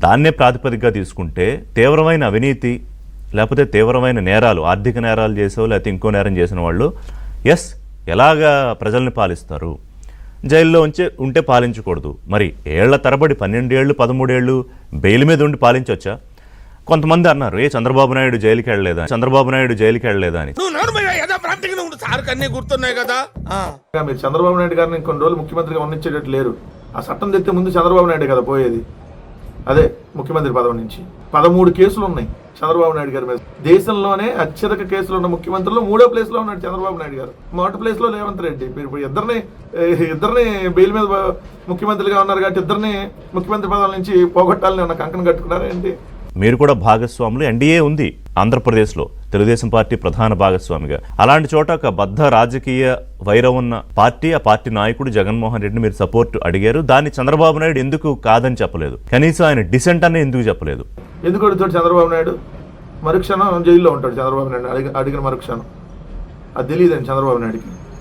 దాన్నే ప్రాతిపదికగా తీసుకుంటే తీవ్రమైన అవినీతి లేకపోతే తీవ్రమైన నేరాలు ఆర్థిక నేరాలు చేసో లేకపోతే ఇంకో నేరం చేసిన వాళ్ళు ఎస్ ఎలాగా ప్రజల్ని పాలిస్తారు? జైల్లో ఉంచే ఉంటే పాలించకూడదు. మరి ఏళ్ళ తరబడి పన్నెండేళ్ళు పదమూడేళ్ళు బెయిల్ మీద ఉండి పాలించవచ్చా కొంతమంది అన్నారు ఏ చంద్రబాబు నాయుడు జైలుకి వెళ్ళలేదా? చంద్రబాబు నాయుడు జైలుకి వెళ్ళలేదా? అని. గుర్తున్నాయి కదా. మీరు చంద్రబాబు నాయుడు గారిని కొన్ని రోజులు ముఖ్యమంత్రిగా ఉన్నించేటట్టు లేరు. ఆ చట్టం తెస్తే ముందు చంద్రబాబు నాయుడు కదా పోయేది. అదే ముఖ్యమంత్రి పదవి నుంచి. పదమూడు కేసులు ఉన్నాయి చంద్రబాబు నాయుడు గారి మీద. దేశంలోనే అత్యధిక కేసులు ఉన్న ముఖ్యమంత్రులు మూడో ప్లేస్లో ఉన్నాడు చంద్రబాబు నాయుడు గారు. మొదటి ప్లేస్లో రేవంత్ రెడ్డి. మీరు ఇప్పుడు ఇద్దరిని ఇద్దరిని బెయిల్ మీద ముఖ్యమంత్రిగా ఉన్నారు కాబట్టి ఇద్దరిని ముఖ్యమంత్రి పదవి నుంచి పోగొట్టాలని ఉన్న కంకణం కట్టుకున్నారా ఏంటి? మీరు కూడా భాగస్వాములు. ఎన్డీఏ ఉంది ఆంధ్రప్రదేశ్లో. తెలుగుదేశం పార్టీ ప్రధాన భాగస్వామిగా. అలాంటి చోట ఒక బద్ధ రాజకీయ వైరం ఉన్న పార్టీ ఆ పార్టీ నాయకుడు జగన్మోహన్ రెడ్డిని మీరు సపోర్ట్ అడిగారు. దాన్ని చంద్రబాబు నాయుడు ఎందుకు కాదని చెప్పలేదు. కనీసం ఆయన డిసెంట్ అని ఎందుకు చెప్పలేదు? ఎందుకు అడుగుతాడు చంద్రబాబు నాయుడు? మరుక్షణం జైల్లో ఉంటాడు చంద్రబాబు నాయుడు. అడిగి అడిగిన మరుక్షణం. అది తెలియదండి చంద్రబాబు నాయుడుకి.